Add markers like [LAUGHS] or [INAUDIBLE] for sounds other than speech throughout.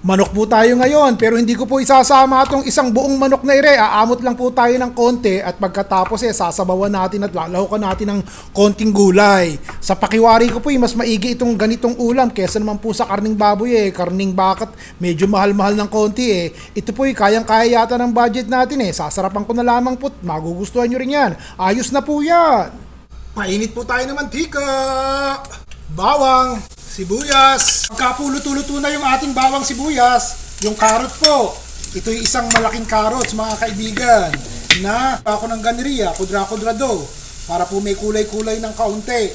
Manok po tayo ngayon pero hindi ko po isasama itong isang buong manok na ire. Aamot lang po tayo ng konti at pagkatapos eh sasabawan natin at lalahukan natin ng konting gulay. Sa pakiwari ko po eh, mas maigi itong ganitong ulam kesa naman po sa karning baboy eh. Karning bakat medyo mahal-mahal ng konti eh. Ito po eh kayang-kaya yata ng budget natin eh. Sasarapan ko na lamang po. Magugustuhan nyo rin yan. Ayos na po yan. Painit po tayo ng mantika. Bawang, sibuyas. Pagkapuluto-luto na yung ating bawang sibuyas, yung carrot po. Ito yung isang malaking carrots mga kaibigan na ako ng ganeriya, kudra-kudrado para po may kulay-kulay ng kaunti.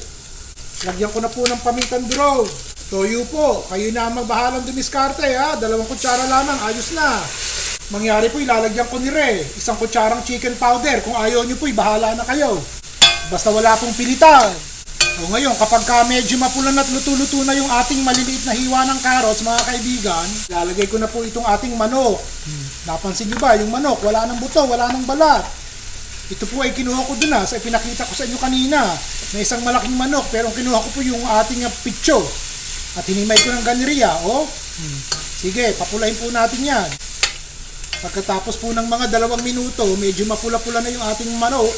Lagyan ko na po ng pamintan durog. Toyo po, kayo na ang magbahalang dumiskarte ha. Dalawang kutsara lamang, ayos na. Mangyari po, ilalagyan ko ni Re. Isang kutsarang chicken powder. Kung ayaw nyo po, bahala na kayo. Basta wala pong pilitan. O ngayon, kapag ka medyo mapulan at luto-luto na yung ating maliliit na hiwa ng carrots, mga kaibigan, lalagay ko na po itong ating manok. Napansin nyo ba, yung manok, wala nang buto, wala nang balat. Ito po ay kinuha ko dun ha, sa pinakita ko sa inyo kanina, na isang malaking manok, pero kinuha ko po yung ating uh, pitso. At hinimay ko ng ganeriya, o. Hmm. Sige, papulain po natin yan. Pagkatapos po ng mga dalawang minuto, medyo mapula-pula na yung ating manok,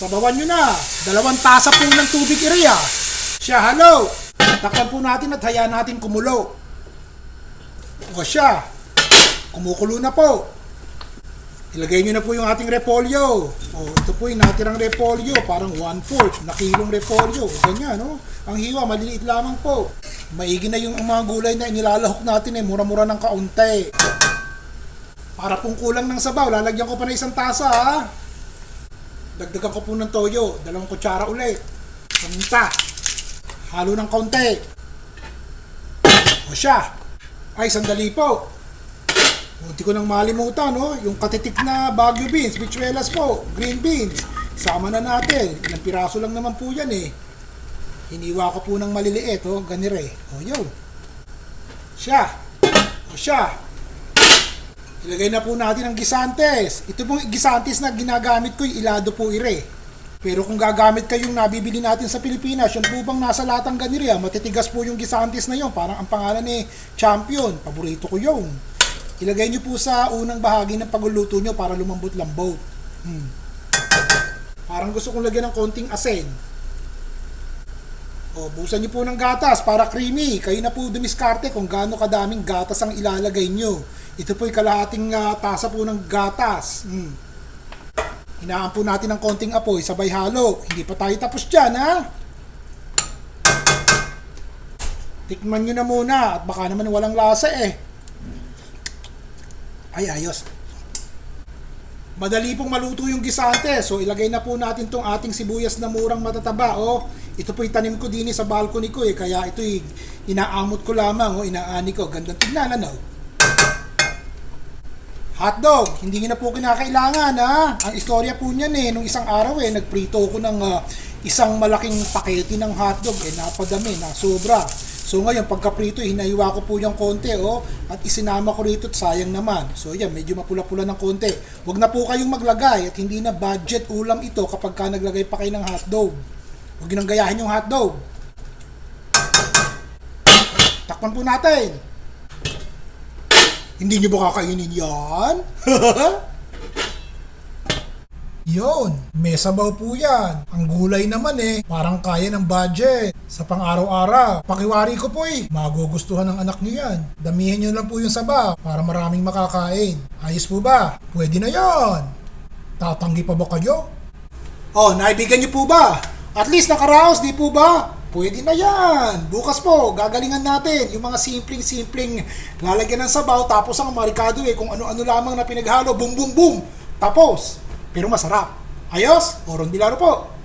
Sabawan nyo na. Dalawang tasa po ng tubig iriya. Siya, hello. Takpan po natin at hayaan natin kumulo. O siya. Kumukulo na po. Ilagay nyo na po yung ating repolyo. O, ito po yung natirang repolyo. Parang one-fourth na kilong repolyo. Ganyan, no? Ang hiwa, maliliit lamang po. Maigi na yung mga gulay na inilalahok natin eh. Mura-mura ng kaunti. Para pong kulang ng sabaw, lalagyan ko pa na isang tasa, ha? Dagdagan ko po ng toyo, dalawang kutsara ulit. Paminta. Halo ng kaunti. O siya. Ay, sandali po. Munti ko nang malimutan, no? Yung katitik na Baguio beans, bichuelas po, green beans. Sama na natin. Ilang piraso lang naman po yan eh. Hiniwa ko po ng maliliit, oh, ganire. O yun. Siya. O siya. Ilagay na po natin ang gisantes. Ito pong gisantes na ginagamit ko, yung ilado po ire. Pero kung gagamit kayong nabibili natin sa Pilipinas, yung po bang nasa latang ganiriya, matitigas po yung gisantes na yon. Parang ang pangalan ni Champion. Paborito ko yung. Ilagay nyo po sa unang bahagi ng pagluluto nyo para lumambot-lambot. Hmm. Parang gusto kong lagyan ng konting asin. O, busan nyo po ng gatas para creamy. Kayo na po dumiskarte kung gaano kadaming gatas ang ilalagay nyo. Ito po yung kalahating ah, tasa po ng gatas. Mm. Hinaan po natin ng konting apoy, sabay halo. Hindi pa tayo tapos dyan, ha? Tikman nyo na muna at baka naman walang lasa eh. Ay, ayos. Madali pong maluto yung gisante. So, ilagay na po natin tong ating sibuyas na murang matataba. Oh, ito po tanim ko din sa balcony ko eh. Kaya ito inaamot ko lamang. Oh, inaani ko. Gandang tignan, ano? Hotdog, hindi na po kinakailangan ha. Ang istorya po niyan eh, nung isang araw eh, nagprito ko ng ah, isang malaking pakete ng hotdog eh, napadami na sobra. So ngayon, pagkaprito, hinahiwa ko po yung konti oh, at isinama ko rito sayang naman. So yan, medyo mapula-pula ng konti. Huwag na po kayong maglagay at hindi na budget ulam ito kapag ka naglagay pa kayo ng hotdog. Huwag nang gayahin yung hotdog. Takpan po natin. Hindi nyo ba kakainin yan? [LAUGHS] Yon, may sabaw po yan. Ang gulay naman eh, parang kaya ng budget. Sa pang-araw-araw, pakiwari ko po eh, magugustuhan ng anak niyo yan. Damihan nyo lang po yung sabaw para maraming makakain. Ayos po ba? Pwede na yon. Tatanggi pa ba kayo? Oh, naibigan niyo po ba? At least nakaraos, di po ba? Pwede na yan. Bukas po, gagalingan natin yung mga simpleng-simpleng lalagyan ng sabaw tapos ang marikado eh kung ano-ano lamang na pinaghalo. Boom, boom, boom. Tapos. Pero masarap. Ayos? Oron Bilaro po.